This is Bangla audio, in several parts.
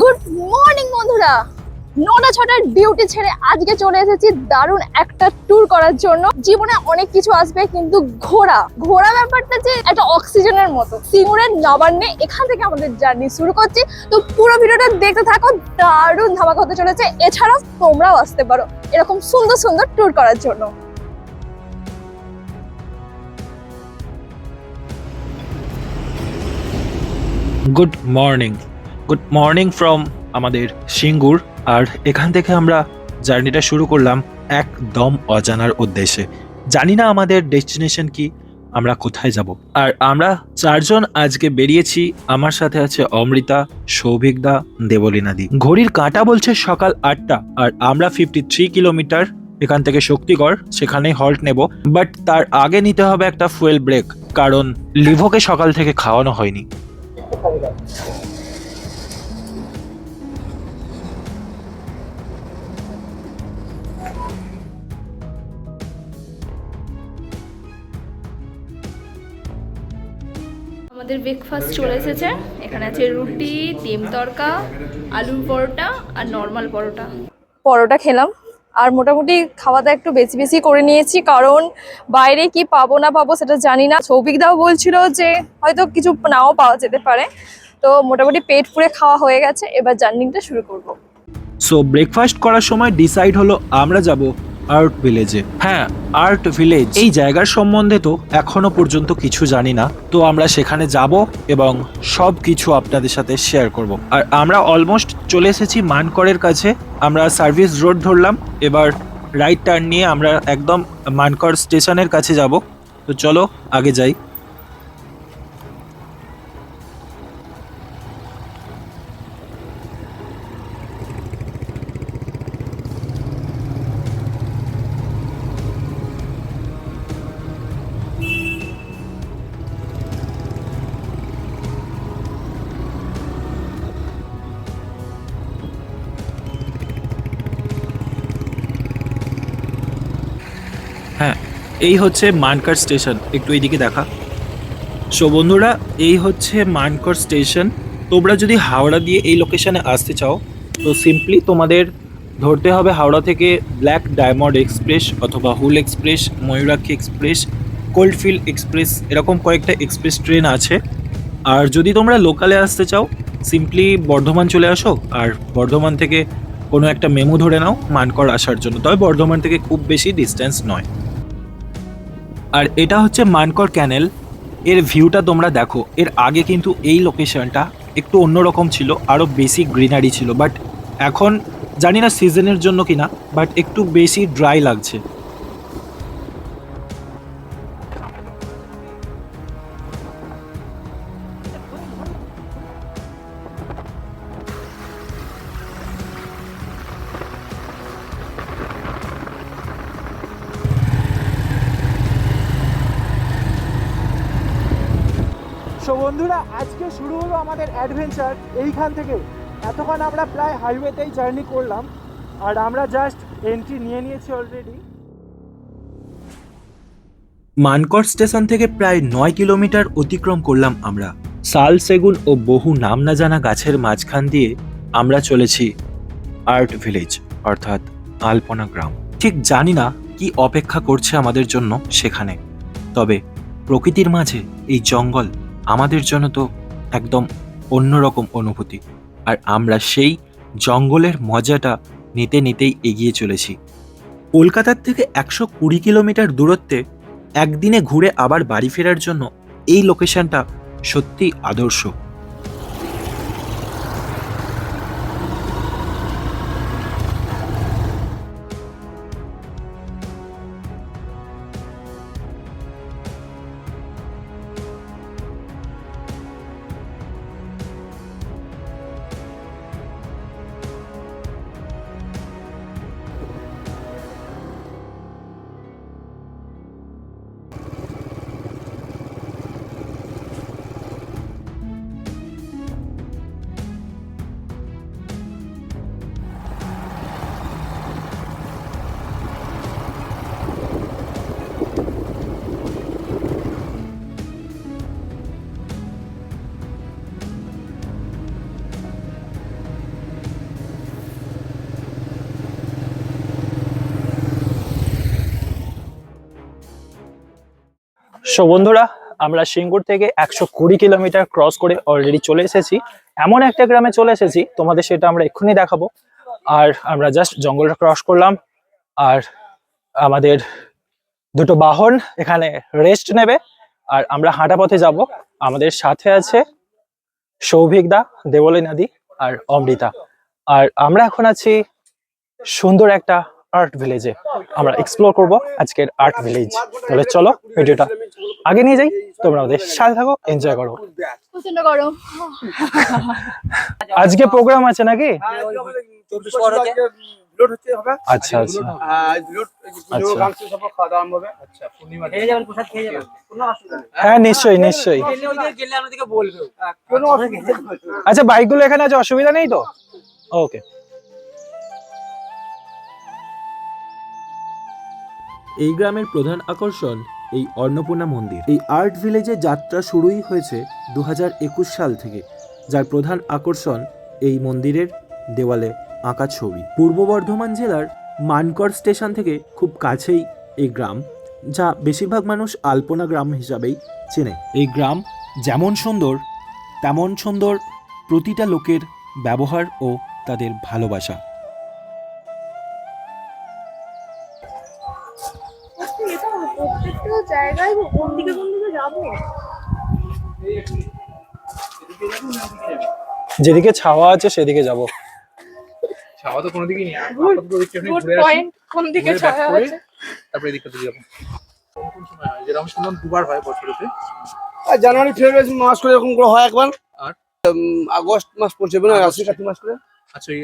গুড মর্নিং বন্ধুরা। নটা ছটার ডিউটি ছেড়ে আজকে চলে এসেছি দারুণ একটা ট্যুর করার জন্য। জীবনে অনেক কিছু আসবে, কিন্তু ঘোরা। ঘোরা ব্যাপারটা যে একটা অক্সিজেনের মতো। সিঙ্গুরের নবান্নে এখান থেকে আমাদের জার্নি শুরু করছি। তো পুরো ভিডিওটা দেখতে থাকো, দারুণ ধামাকা হতে চলেছে। এছাড়াও তোমরাও আসতে পারো এরকম সুন্দর সুন্দর ট্যুর করার জন্য। Good morning good morning from আমাদের সিঙ্গুর। আর এখান থেকে আমরা জার্নিটা শুরু করলাম একদম অজানার উদ্দেশ্যে। জানি না আমাদের ডেস্টিনেশন কি, আমরা কোথায় যাব। আর আমরা চারজন আজকে বেরিয়েছি, আমার সাথে আছে অমৃতা সৌভিকদা দেবলীনাদি ঘড়ির কাঁটা বলছে সকাল আটটা, আর আমরা ফিফটি থ্রি কিলোমিটার এখান থেকে শক্তিগড় সেখানে হল্ট নেব। বাট তার আগে নিতে হবে একটা ফুয়েল ব্রেক কারণ লিভোকে সকাল থেকে খাওয়ানো হয়নি। আমাদের ব্রেকফাস্ট চলে এসেছে। এখানে আছে রুটি ডিম তরকা আলুর পরোটা আর নর্মাল পরোটা। পরোটা খেলাম। আর মোটামুটি খাওয়াটা একটু বেশি বেশি করে নিয়েছি কারণ বাইরে কি পাবো না পাবো সেটা জানি না। সৌভিকদাও বলছিল যে হয়তো কিছু নাও পাওয়া যেতে পারে। তো মোটামুটি পেট পুরে খাওয়া হয়ে গেছে এবার জার্নিংটা শুরু করব। সো ব্রেকফাস্ট করার সময় ডিসাইড হলো আমরা যাব আর্ট ভিলেজে। হ্যাঁ। Art village. এই জায়গার সম্বন্ধে তো এখনও পর্যন্ত কিছু জানি না। তো আমরা সেখানে যাব এবং সব কিছু আপনাদের সাথে শেয়ার করব। আর আমরা অলমোস্ট চলে এসেছি মানকরের কাছে। আমরা সার্ভিস রোড ধরলাম। এবার রাইট টার্ন নিয়ে আমরা একদম মানকর স্টেশনের কাছে যাব। তো চলো আগে যাই। হ্যাঁ এই হচ্ছে মানকর স্টেশন। একটু এইদিকে দেখা। সো বন্ধুরা, এই হচ্ছে মানকর স্টেশন। তোমরা যদি হাওড়া দিয়ে এই লোকেশানে আসতে চাও, তো সিম্পলি তোমাদের ধরতে হবে হাওড়া থেকে ব্ল্যাক ডায়মন্ড এক্সপ্রেস অথবা Hul express Mayurakshi express coalfield express এরকম কয়েকটা এক্সপ্রেস ট্রেন আছে। আর যদি তোমরা লোকালে আসতে চাও সিম্পলি বর্ধমান চলে আসো আর বর্ধমান থেকে কোনো একটা মেমো ধরে নাও মানকর আসার জন্য। তবে বর্ধমান থেকে খুব বেশি ডিস্টেন্স নয়। আর এটা হচ্ছে মানকর ক্যানেল এর ভিউটা তোমরা দেখো। এর আগে কিন্তু এই লোকেশনটা একটু অন্যরকম ছিল আরও বেশি গ্রিনারি ছিল বাট এখন জানি না সিজনের জন্য কিনা বাট একটু বেশি ড্রাই লাগছে। হাইওয়েতেই জার্নি করলাম, আর আমরা জাস্ট এন্ট্রি নিয়ে নিয়েছি অলরেডি মানকর স্টেশন থেকে প্রায় নয় কিলোমিটার অতিক্রম করলাম আমরা। শাল সেগুন ও বহু নাম না জানা গাছের মাঝখান দিয়ে আমরা চলেছি আর্ট ভিলেজ, অর্থাৎ আলপনা গ্রাম। ঠিক জানি না কি অপেক্ষা করছে আমাদের জন্য সেখানে, তবে প্রকৃতির মাঝে এই জঙ্গল আমাদের জন্য তো একদম অন্যরকম অনুভূতি। আর আমরা সেই জঙ্গলের মজাটা নিতে নিতেই এগিয়ে চলেছি। কলকাতার থেকে একশো কুড়ি কিলোমিটার দূরত্বে একদিনে ঘুরে আবার বাড়ি ফেরার জন্য এই লোকেশনটা সত্যি আদর্শ। সো বন্ধুরা, আমরা সিঙ্গুর থেকে একশো কুড়ি কিলোমিটার ক্রস করে অলরেডি চলে এসেছি। এমন একটা গ্রামে চলে এসেছি, তোমাদের সেটা আমরা এক্ষুনি দেখাবো। আর আমরা জাস্ট জঙ্গলটা ক্রস করলাম। আর আমাদের দুটো বাহন এখানে রেস্ট নেবে। আর আমরা হাঁটা পথে যাব। আমাদের সাথে আছে সৌভিক দা দেবলী নদী আর অমৃতা। আর আমরা এখন আছি সুন্দর একটা আর্ট ভিলেজে আমরা এক্সপ্লোর করব আজকের আর্ট ভিলেজ। তাহলে চলো ভিডিওটা আগে নিয়ে যাই তোমরা আমাদের সাথে থাকো এনজয় করো। আজকে প্রোগ্রাম আছে নাকি? আচ্ছা আচ্ছা। লোড আচ্ছা। আচ্ছা হ্যাঁ নিশ্চয়ই নিশ্চয়ই। গেলে ওইদিকে গেলে আমাদেরকে বলবে। কোনো অসুবিধা নেই। আচ্ছা বাইকগুলো এখানে আছে অসুবিধা নেই তো? ওকে। এই গ্রামের প্রধান আকর্ষণ এই অন্নপূর্ণা মন্দির। এই আর্ট ভিলেজের যাত্রা শুরুই হয়েছে দু হাজার একুশ সাল থেকে, যার প্রধান আকর্ষণ এই মন্দিরের দেওয়ালে আঁকা ছবি। পূর্ব বর্ধমান জেলার মানকর স্টেশন থেকে খুব কাছেই এই গ্রাম, যা বেশিরভাগ মানুষ আলপনা গ্রাম হিসাবেই চেনে। এই গ্রাম যেমন সুন্দর, তেমন সুন্দর প্রতিটা লোকের ব্যবহার ও তাদের ভালোবাসা। যেদিকে ছাওয়া আছে সেদিকে যাব। ছাওয়া তো কোনো দিকেই নেই। আপাতত ওদিকটা একটু ঘুরে আসি কোন দিকে তারপরে এদিকটা দিয়ে যাব। কোন কোন সময় যেরকম শুনলাম দুবার হয় বছরেতে। আর জানুয়ারি ফেব্রুয়ারি মাস করে এরকম করে হয় একবার। আর? আগস্ট মাস পড়ছে না আশ্বিন কার্তিক মাস। করে। আচ্ছা এই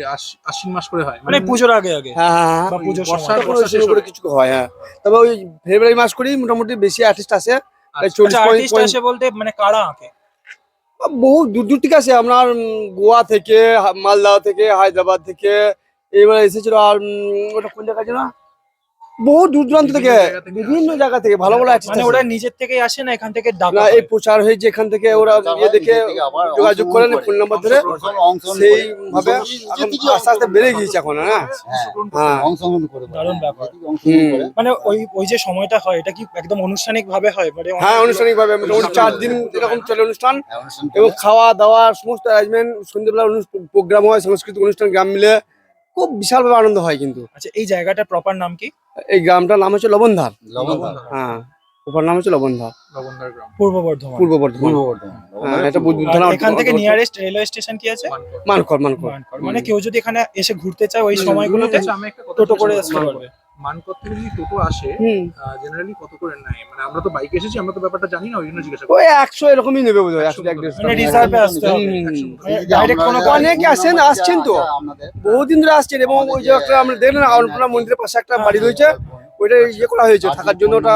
আশ্বিন মাস করে হয়। মানে পুজোর আগে আগে। হ্যাঁ হ্যাঁ হ্যাঁ। পুজোর সময়। কিছু হয় হ্যাঁ। তবে ওই ফেব্রুয়ারি মাস করেই মোটামুটি বেশি আর্টিস্ট আসে। আচ্ছা, চল্লিশ আচ্ছা আর্টিস্ট আসে বলতে মানে কারা আঁকে? বহু দূর দূর থেকে আসে আপনার গোয়া থেকে মালদা থেকে হায়দ্রাবাদ থেকে এবার এসেছিল আর ওটা কোন জায়গা ছিল বহু দূর দূরান্ত থেকে বিভিন্ন জায়গা থেকে ভালো ভালো মানে ওরা নিজের থেকে আসে না এখান থেকে ডাকা এই প্রচার হয়েছে এখান থেকে ওরা ইয়ে দেখে যোগাযোগ করেন ফোন নাম্বার ধরে। সেই ভাবে আস্তে আস্তে বেড়ে গিয়েছে এখন হ্যাঁ? হ্যাঁ অংশগ্রহণ করে। দারুণ ব্যাপার। হুম। মানে ওই ওই যে সময়টা হয় এটা কি একদম আনুষ্ঠানিক ভাবে হয়? মানে হ্যাঁ আনুষ্ঠানিক ভাবে মোটামুটি চার দিন এরকম চলে অনুষ্ঠান। এবং খাওয়া দাওয়া সমস্ত অ্যারেঞ্জমেন্ট সন্ধ্যেবেলা প্রোগ্রাম হয় সাংস্কৃতিক অনুষ্ঠান গ্রাম মিলে। খুব বিশালভাবে আনন্দ হয় কিন্তু। আচ্ছা এই জায়গাটা প্রপার নাম কি? এই গ্রামটার নাম হচ্ছে লবণধার। হ্যাঁ ওপার নাম হচ্ছে লবণধার। লবণদার গ্রাম। পূর্ব বর্ধমান। পূর্ব বর্ধমান। হ্যাঁ এটা বুধ- এখান থেকে নিয়ারেস্ট রেলওয়ে স্টেশন কি আছে? মানকর। মানকর। মানে কেউ যদি এখানে এসে ঘুরতে চায় ওই সময়গুলোতে আচ্ছা, আমি একটা কথা টোটো করে আসতে পারবে। মানকর থেকে যদি টোটো আসে জেনারেলি কত করে নেয়? মানে আমরা তো বাইকে এসেছি আমরা তো ব্যাপারটা জানি না ওই জন্য জিজ্ঞাসা ওই একশো এরকমই নেবে বোধ হয় একশো এক দেড়শো মানে অনেকে আসেন আসছেন তো। বহুদিন ধরে আসছেন এবং ওই যে একটা আমরা দেখলেন অন্নপূর্ণা মন্দিরের পাশে একটা বাড়ি রয়েছে ওইটা ইয়ে করা হয়েছে থাকার জন্য ওটা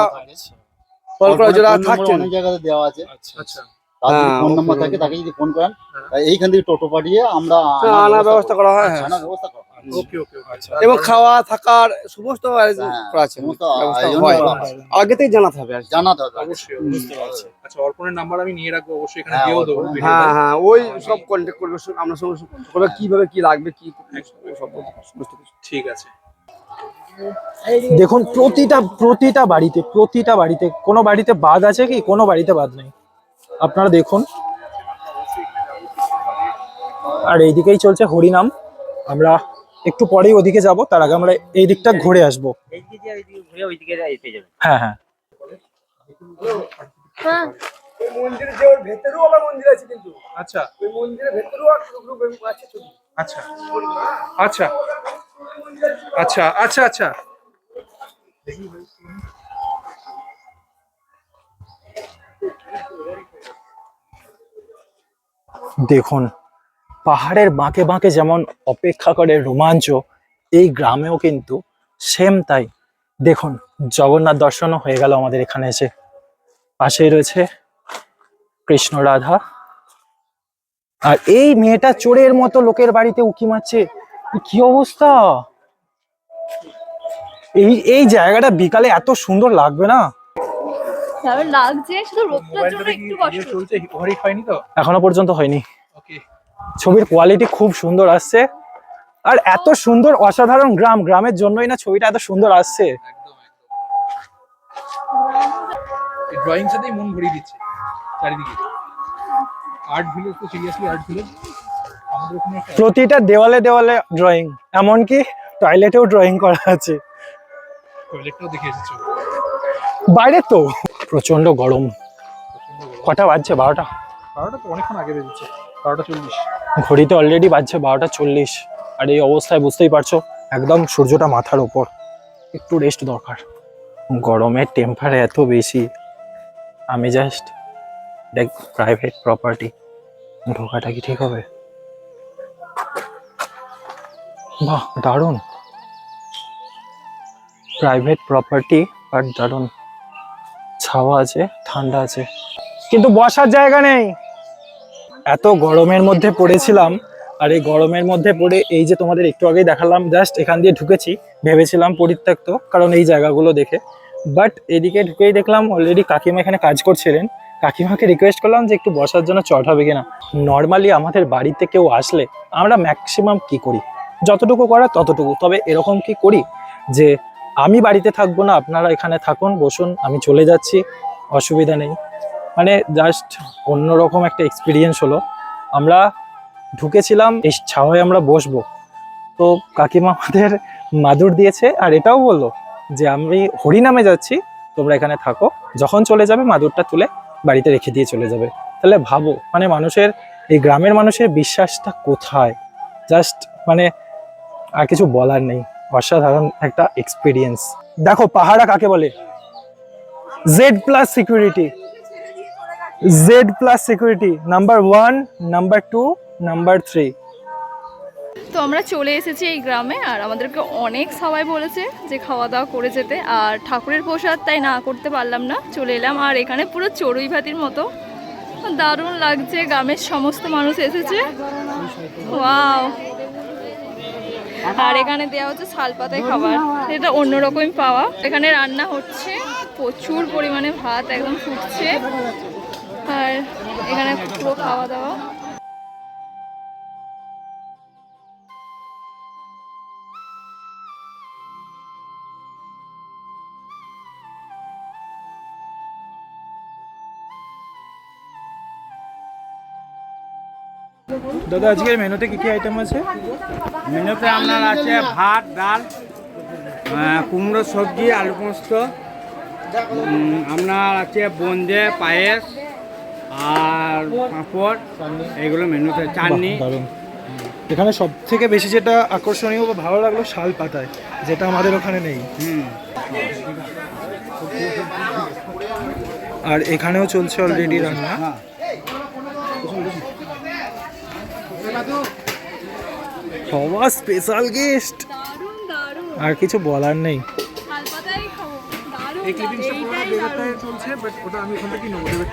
কল করা যারা থাকছেন। অনেক জায়গাতে দেওয়া আছে। আচ্ছা তার হ্যাঁ, ফোন নাম্বার থাকে তাকে যদি ফোন করেন হ্যাঁ। এইখান থেকে টোটো পাঠিয়ে আমরা হ্যাঁ, আনার ব্যবস্থা করা হয়, হ্যাঁ। আনার ব্যবস্থা করা। ওকে ওকে ওকে আচ্ছা। এবং খাওয়া থাকার সমস্ত হ্যাঁ, আছে। আগে থেকে জানাতে হবে আর জানাতে হবে। অবশ্যই আচ্ছা অর্পণের নাম্বার আমি নিয়ে রাখব অবশ্যই এখানে হ্যাঁ, দিয়েও দেবো হ্যাঁ হ্যাঁ ওই সব কন্ট্যাক্ট করবে সব- আমরা সঙ্গে সঙ্গে করবে কীভাবে কি লাগবে কি সব সমস্ত কিছু ঠিক আছে। দেখুন প্রতিটা প্রতিটা বাড়িতে প্রতিটা বাড়িতে কোনো বাড়িতে বাদ আছে কি? কোনো বাড়িতে বাদ নেই। আপনারা দেখুন। আর এইদিকেই চলছে হরিনাম। আমরা একটু পরেই ওদিকে যাব তার আগে আমরা এই দিকটা ঘুরে আসব। হ্যাঁ হ্যাঁ। হ্যাঁ। ওই মন্দিরের যে ওর ভেতরেও আবার মন্দির আছে কিন্তু। আচ্ছা। আচ্ছা। আচ্ছা। আচ্ছা আচ্ছা আচ্ছা। দেখুন পাহাড়ের বাঁকে বাঁকে যেমন অপেক্ষা করে রোমাঞ্চ এই গ্রামেও কিন্তু সেম তাই। দেখুন জগন্নাথ দর্শনও হয়ে গেল আমাদের এখানে এসে। পাশেই রয়েছে কৃষ্ণ রাধা আর এই মেয়েটা চোরের মতো লোকের বাড়িতে উকি মারছে। কি অবস্থা? এই এই জায়গাটা বিকালে এত সুন্দর লাগবে না? লাগছে শুধু রোদটার জন্য একটু কষ্ট। চলছে ওভারহিট হয়নি তো? এখনও পর্যন্ত হয়নি। ছবির কোয়ালিটি খুব সুন্দর আসছে। আর এত সুন্দর অসাধারণ গ্রাম গ্রামের জন্যই না ছবিটা এত সুন্দর আসছে। ড্রয়িং সাথেই মন ভরিয়ে দিচ্ছে চারিদিকে। আর্ট ভিলেজ তো সিরিয়াসলি আর্ট ভিলেজ প্রতিটা দেওয়ালে দেওয়ালে ড্রয়িং এমনকি টয়লেটেও ড্রয়িং করা আছে। টয়লেটটাও দেখে এসেছ? বাইরে তো। প্রচণ্ড গরম। কটা বাজছে? বারোটা। বারোটা তো অনেকক্ষণ আগে বেজেছে। বারোটা চল্লিশ। ঘড়িতে অলরেডি বাজছে বারোটা চল্লিশ। আর এই অবস্থায় বুঝতেই পারছ, একদম সূর্যটা মাথার ওপর একটু রেস্ট দরকার। গরমের টেম্পার এত বেশি। আমি জাস্ট দেখ প্রাইভেট প্রপার্টি ঢোকাটা কি ঠিক হবে? বাহ, দারুণ। প্রাইভেট প্রপার্টি বাট দারুণ। ছাওয়া আছে, ঠান্ডা আছে। কিন্তু বসার জায়গা নেই। এত গরমের মধ্যে পড়েছিলাম, আর এই গরমের মধ্যে পড়ে এই যে তোমাদের একটু আগেই দেখালাম জাস্ট এখান দিয়ে ঢুকেছি, ভেবেছিলাম পরিত্যক্ত, কারণ এই জায়গাগুলো দেখে। বাট এদিকে ঢুকেই দেখলাম অলরেডি কাকিমা এখানে কাজ করছিলেন। কাকিমাকে রিকোয়েস্ট করলাম যে একটু বসার জন্য চট হবে কিনা। নর্মালি আমাদের বাড়িতে কেউ আসলে আমরা ম্যাক্সিমাম কি করি? যতটুকু করা ততটুকু। তবে এরকম কি করি যে আমি বাড়িতে থাকব না, আপনারা এখানে থাকুন, বসুন, আমি চলে যাচ্ছি, অসুবিধা নেই। মানে জাস্ট অন্যরকম একটা এক্সপিরিয়েন্স হলো। আমরা ঢুকেছিলাম এই ছাওয়ায় আমরা বসবো। তো কাকিমা আমাদের মাদুর দিয়েছে আর এটাও বলল যে, আমি হরিনামে যাচ্ছি, তোমরা এখানে থাকো। যখন চলে যাবে, মাদুরটা তুলে বাড়িতে রেখে দিয়ে চলে যাবে। তাহলে ভাবো মানে মানুষের, এই গ্রামের মানুষের বিশ্বাসটা কোথায়? জাস্ট মানে আর কিছু বলার নেই। অসাধারণ একটা এক্সপিরিয়েন্স দেখো, পাহাড়া কাকে বলে? Z plus security Z plus security number one number two number three তো আমরা চলে এসেছি এই গ্রামে, আর আমাদেরকে অনেক সবাই বলেছে যে খাওয়া দাওয়া করে যেতে, আর ঠাকুরের প্রসাদ তাই না করতে পারলাম না, চলে এলাম, আর এখানে পুরো চড়ুই ভাতির মতো। দারুণ লাগছে, গ্রামের সমস্ত মানুষ এসেছে। ওয়াও। আর এখানে দেওয়া হচ্ছে শালপাতায় খাবার, এটা অন্যরকমই পাওয়া। এখানে রান্না হচ্ছে, প্রচুর পরিমাণে ভাত একদম ফুটছে। আর এখানে পুরো খাওয়া দাওয়া। দাদা আজকের মেনুতে কি কি আইটেম আছে? মেনুতে আপনার আছে ভাত, ডাল কুমড়ো সবজি, আলু পোস্ত আপনার আছে বোঁদে পায়েস আর পাঁপড় এগুলো মেনুতে চাটনি। দারুণ। এখানে সব থেকে বেশি যেটা আকর্ষণীয় বা ভালো লাগল শাল পাতায় যেটা আমাদের ওখানে নেই। আর এখানেও চলছে অলরেডি রান্না। সবার স্পেশাল গেস্ট দারুণ দারুণ। আর কিছু বলার নেই। এই ক্লিপিংসটা বেরোতে চলছে বাট ওটা আমি ওখান থেকে নেব দেবে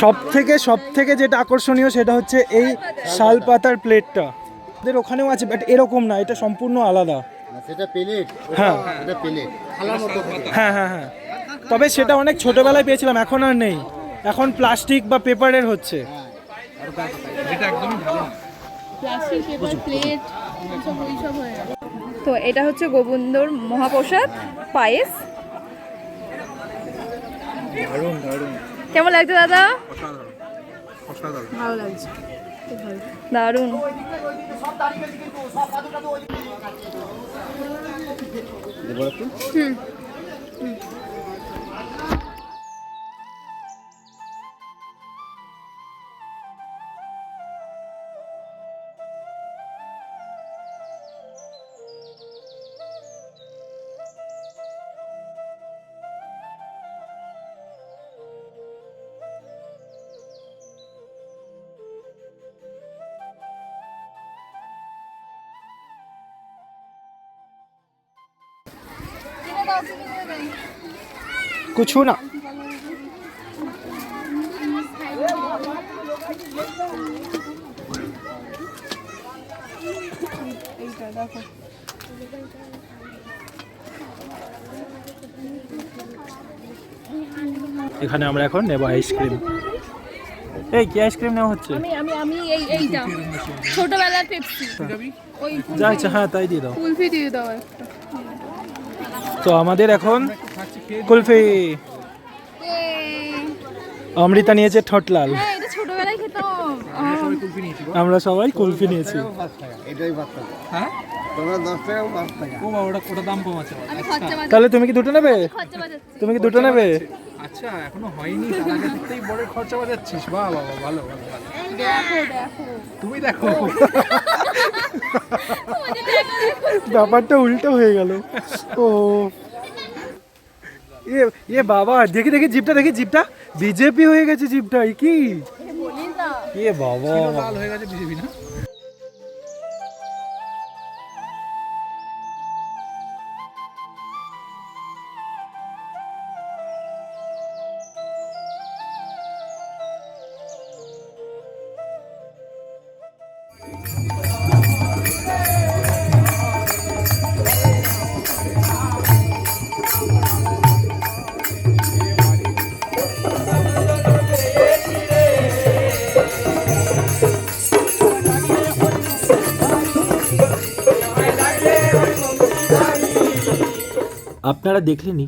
সব থেকে সব থেকে যেটা আকর্ষণীয় সেটা হচ্ছে এই শাল পাতার প্লেটটা। ওদের ওখানেও আছে বাট এরকম না এটা সম্পূর্ণ আলাদা। সেটা প্লেট। হ্যাঁ। প্লেট। হ্যাঁ হ্যাঁ হ্যাঁ। তবে সেটা অনেক ছোটবেলায় পেয়েছিলাম এখন আর নেই। এখন প্লাস্টিক বা পেপারের হচ্ছে। তো এটা হচ্ছে গোবিন্দর মহাপ্রসাদ পায়েস। দারুণ দারুণ। কেমন লাগছে দাদা? ভালো লাগছে। দারুণ। কিছু না এখানে আমরা এখন নেব আইসক্রিম। এই কি আইসক্রিম নেওয়া হচ্ছে? আমি আমি আমি এই এইটা ছোটবেলার পেপসি। ওই যা হ্যাঁ তাই দিয়ে দাও। কুলফি দিয়ে দাও একটা। তো আমাদের এখন কুলফি। অমৃতা নিয়েছে ঠোঁটলাল। হ্যাঁ এটা ছোটবেলায় খেতাম। আমরা সবাই কুলফি নিয়েছি। গো। আমরা সবাই কুলফি নিয়েছি। এটাই পাঁচ টাকা হ্যাঁ? বাজাচ্ছি। তাহলে তুমি কি দুটো নেবে? তুমি কি দুটো নেবে? আচ্ছা এখনও হয়নি? তার আগে বড় খরচা বাজাচ্ছিস। বাহ বাবা ভালো ভালো। দেখো দেখো। তুমি দেখো। ব্যাপারটা উল্টো হয়ে গেল। ও। এ এ বাবা দেখি দেখি জিপটা দেখি জিপটা। বিজেপি হয়ে গেছে জিপটা এ কি? এ বাবা। লাল হয়ে গেছে বিজেপি না? আপনারা দেখলেনি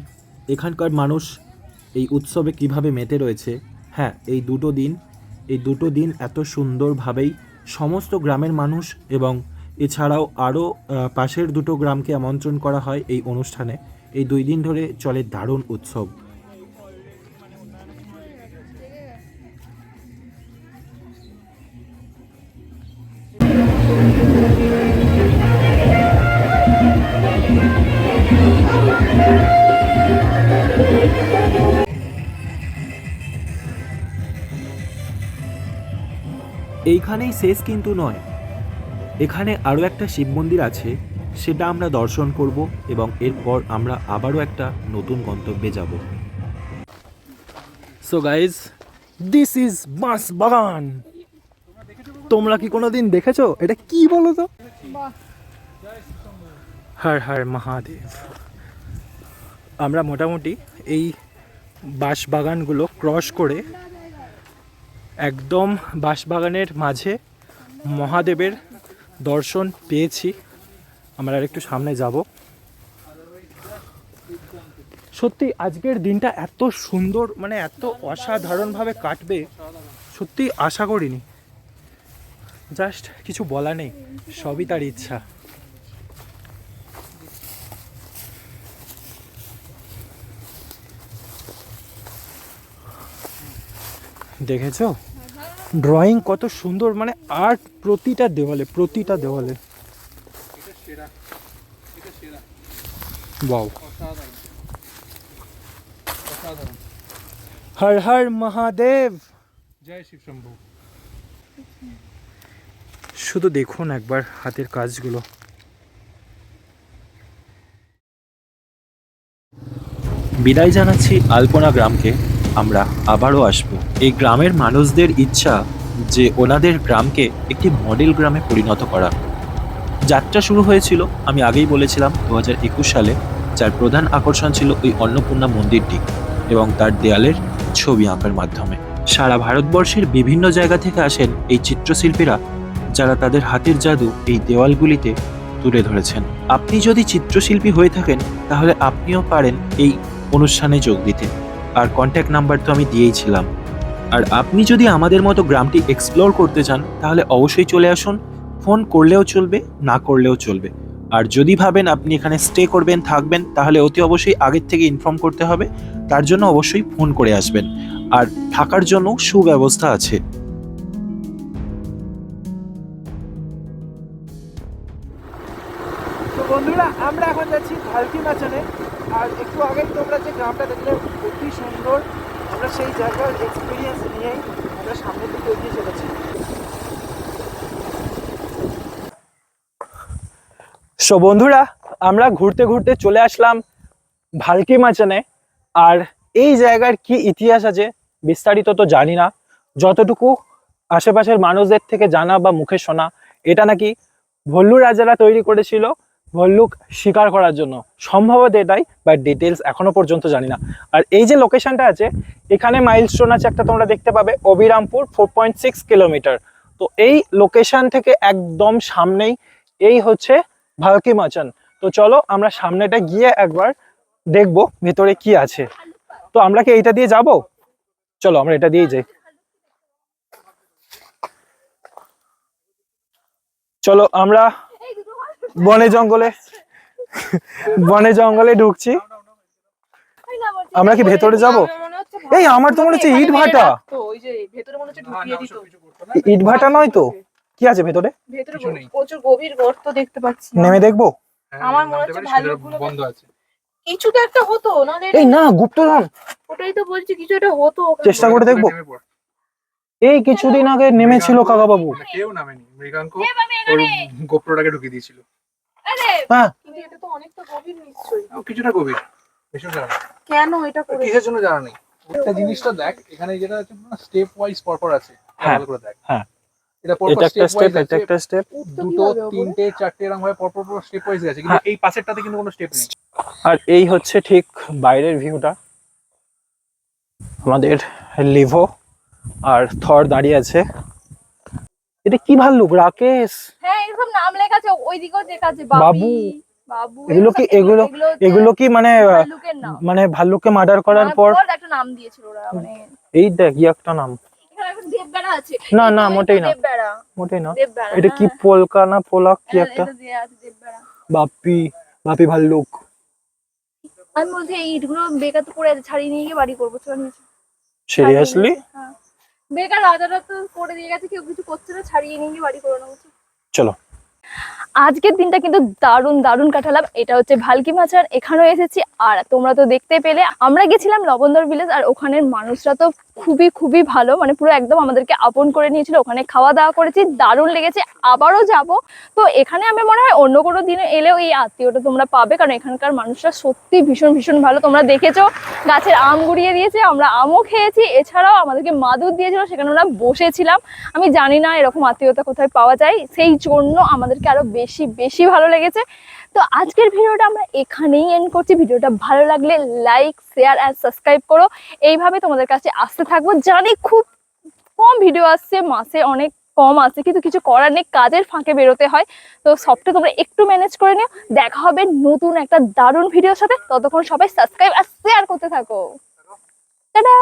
এখানকার মানুষ এই উৎসবে কীভাবে মেতে রয়েছে। হ্যাঁ এই দুটো দিন, এই দুটো দিন এত সুন্দরভাবেই সমস্ত গ্রামের মানুষ এবং এছাড়াও আরও পাশের দুটো গ্রামকে আমন্ত্রণ করা হয় এই অনুষ্ঠানে। এই দুই দিন ধরে চলে দারুণ উৎসব। এইখানেই শেষ কিন্তু নয়। এখানে আরও একটা শিব মন্দির আছে, সেটা আমরা দর্শন করব এবং এরপর আমরা আবারও একটা নতুন গন্তব্যে যাব। সো গাইজ দিস ইজ বাঁশ বাগান তোমরা কি কোনো দিন দেখেছ? এটা কি বলো তো? হর হর মহাদেব। আমরা মোটামুটি এই বাঁশ বাগানগুলো ক্রস করে একদম বাঁশবাগানের মাঝে মহাদেবের দর্শন পেয়েছি। আমরা আর একটু সামনে যাব। সত্যি আজকের দিনটা এত সুন্দর মানে এত অসাধারণভাবে কাটবে, সত্যি আশা করিনি। জাস্ট কিছু বলা নেই, সবই তার ইচ্ছা। দেখেছ? ড্রয়িং কত সুন্দর মানে আর্ট প্রতিটা দেওয়ালে প্রতিটা দেওয়ালে। অসাধারণ হর হর মহাদেব। জয় শিব শম্ভু। শুধু দেখুন একবার হাতের কাজগুলো। বিদায় জানাচ্ছি আলপনা গ্রামকে। আমরা আবারও আসব। এই গ্রামের মানুষদের ইচ্ছা যে ওনাদের গ্রামকে একটি মডেল গ্রামে পরিণত করা। যাত্রা শুরু হয়েছিল, আমি আগেই বলেছিলাম, দু হাজার একুশ সালে, যার প্রধান আকর্ষণ ছিল ওই অন্নপূর্ণা মন্দিরটি এবং তার দেয়ালের ছবি আঁকার মাধ্যমে। সারা ভারতবর্ষের বিভিন্ন জায়গা থেকে আসেন এই চিত্রশিল্পীরা, যারা তাদের হাতের জাদু এই দেওয়ালগুলিতে তুলে ধরেছেন। আপনি যদি চিত্রশিল্পী হয়ে থাকেন, তাহলে আপনিও পারেন এই অনুষ্ঠানে যোগ দিতে। আর কন্ট্যাক্ট নাম্বার তো আমি দিয়েইছিলাম আর আপনি যদি আমাদের মতো গ্রামটি এক্সপ্লোর করতে চান, তাহলে অবশ্যই চলে আসুন। ফোন করলেও চলবে, না করলেও চলবে। আর যদি ভাবেন আপনি এখানে স্টে করবেন, থাকবেন, তাহলে অতি অবশ্যই আগের থেকে ইনফর্ম করতে হবে। তার জন্য অবশ্যই ফোন করে আসবেন। আর থাকার জন্য সুব্যবস্থা আছে। বন্ধুরা, আমরা এখন যাচ্ছি ভালকি মাচানে। আর একটু আগেই তোমরা যে গ্রামটা দেখলে সুন্দর আমরা সেই জায়গার এক্সপিরিয়েন্স নিয়েই আমরা সামনের দিকে এগিয়ে চলেছি। সো বন্ধুরা, আমরা ঘুরতে ঘুরতে চলে আসলাম ভালকি মাচানে। আর এই জায়গার কি ইতিহাস আছে বিস্তারিত তো জানি না। যতটুকু আশেপাশের মানুষদের থেকে জানা বা মুখে শোনা, এটা নাকি ভল্লু রাজারা তৈরি করেছিল ভল্লুক শিকার করার জন্য। সম্ভবত এটাই বাট ডিটেলস এখনও পর্যন্ত জানি না। আর এই যে লোকেশনটা আছে, এখানে মাইলস্টোন আছে একটা তোমরা দেখতে পাবে, Abirampur four point six kilometre তো এই লোকেশন থেকে একদম সামনেই, এই হচ্ছে ভালকি মাচান। তো চলো, আমরা সামনেটা গিয়ে একবার দেখব ভেতরে কি আছে। তো আমরা কি এইটা দিয়ে যাব? চলো, আমরা এটা দিয়েই যাই। চলো, আমরা বনে জঙ্গলে বনে জঙ্গলে ঢুকছি। আমরা কি ভেতরে যাব? এই আমার তো মনে হচ্ছে ইট ভাটা। ওই যে ভেতরে মনে হচ্ছে ঢুকিয়ে দিত। ইট ভাটা নয় তো? কি আছে ভেতরে? ভেতরে কিছু প্রচুর গভীর গর্ত দেখতে পাচ্ছি নেমে দেখব? আমার মনে হচ্ছে ভাল্লুকগুলো বন্ধ আছে। কিছু তো একটা হতো নাহলে এই না গুপ্তধন। ওটাই তো বলছি কিছু একটা হতো চেষ্টা করে দেখব। এই কিছুদিন আগে নেমেছিল কাকা বাবু কেউ নামেনি। মৃগাঙ্ক ওর গোপ্রটাকে ঢুকিয়ে দিয়েছিল। হ্যাঁ কিন্তু এটা তো অনেকটা গভীর নিশ্চয়ই। কিছুটা গভীর। বেশি জানা কেন এটা করে? কিসের জন্য জানা নেই? একটা জিনিসটা দেখ এখানে যেটা আছে স্টেপ ওয়াইজ পরপর আছে। হ্যাঁ, ভালো করে দেখ। হ্যাঁ। এটা এটা পরপর স্টেপ স্টেপ ওয়াইজ এটা একটা স্টেপ দুটো তিনটে চারটে এরকম ভাবে পরপর পর স্টেপ ওয়াইজ আছে। কিন্তু এই পাশেরটাতে কিন্তু কোনো স্টেপ নেই। আর এই হচ্ছে ঠিক বাইরের ভিউটা আমাদের লিভো আর থর দাঁড়িয়ে আছে। এটা কি ভাল্লুক? রাকেশ? হ্যাঁ এরকম নাম লেখা আছে ওইদিকেও লেখা আছে বাবু। এগুলো কি- এগুলো- এগুলো কি মানে মানে ভাল্লুককে মার্ডার করার পর? একটা নাম দিয়েছিল ওরা মানে এই দেখ কি একটা নাম। একটা না, না, মোটেই না। মোটেই না। এটা কি হ্যাঁ। পোলকা না পোলাক? কি একটা? আছে দেববেড়া। বাপি বাপি ভাল্লুক। আমি বলছি ইটগুলো বেকার তো পড়ে আছে ছাড়িয়ে নিয়ে গিয়ে বাড়ি করব চল সিরিয়াসলি হ্যাঁ। বেকার রাজারা তো করে দিয়ে গেছে, কেউ কিছু করছে না, ছাড়িয়ে নিয়ে বাড়ি করে নেব চলো। আজকের দিনটা কিন্তু দারুণ দারুণ কাটালাম। এটা হচ্ছে ভালকি মাছার এখানেও এসেছি। আর তোমরা তো দেখতে পেলে, আমরা গেছিলাম লবণদর ভিলেজ আর ওখানের মানুষরা তো খুবই খুবই ভালো। মানে পুরো একদম আমাদেরকে আপন করে নিয়েছিল। ওখানে খাওয়া দাওয়া করেছি, দারুণ লেগেছে। আবারও যাব। তো এখানে আমি মনে হয় অন্য কোনো দিনে এলেও এই আত্মীয়টা তোমরা পাবে, কারণ এখানকার মানুষরা সত্যি ভীষণ ভীষণ ভালো। তোমরা দেখেছ, গাছের আম গুড়িয়ে দিয়েছে, আমরা আমও খেয়েছি। এছাড়াও আমাদেরকে মাদুর দিয়েছিল, সেখানে আমরা বসেছিলাম। আমি জানি না এরকম আত্মীয়তা কোথায় পাওয়া যায়। সেই জন্য আমাদেরকে আরও বেশি বেশি ভালো লেগেছে। তো আজকের ভিডিওটা আমরা এখানেই এন্ড করছি। ভিডিওটা ভালো লাগলে লাইক শেয়ার অ্যান্ড সাবস্ক্রাইব করো। এইভাবে তোমাদের কাছে আসতে থাকব। জানি খুব কম ভিডিও আসছে, মাসে অনেক কম আসছে, কিন্তু কিছু করার নেই, কাজের ফাঁকে বেরোতে হয়। তো সবটা তোমরা একটু ম্যানেজ করে নিও। দেখা হবে নতুন একটা দারুণ ভিডিওর সাথে। ততক্ষণ সবাই সাবস্ক্রাইব আর শেয়ার করতে থাকো। টাটা!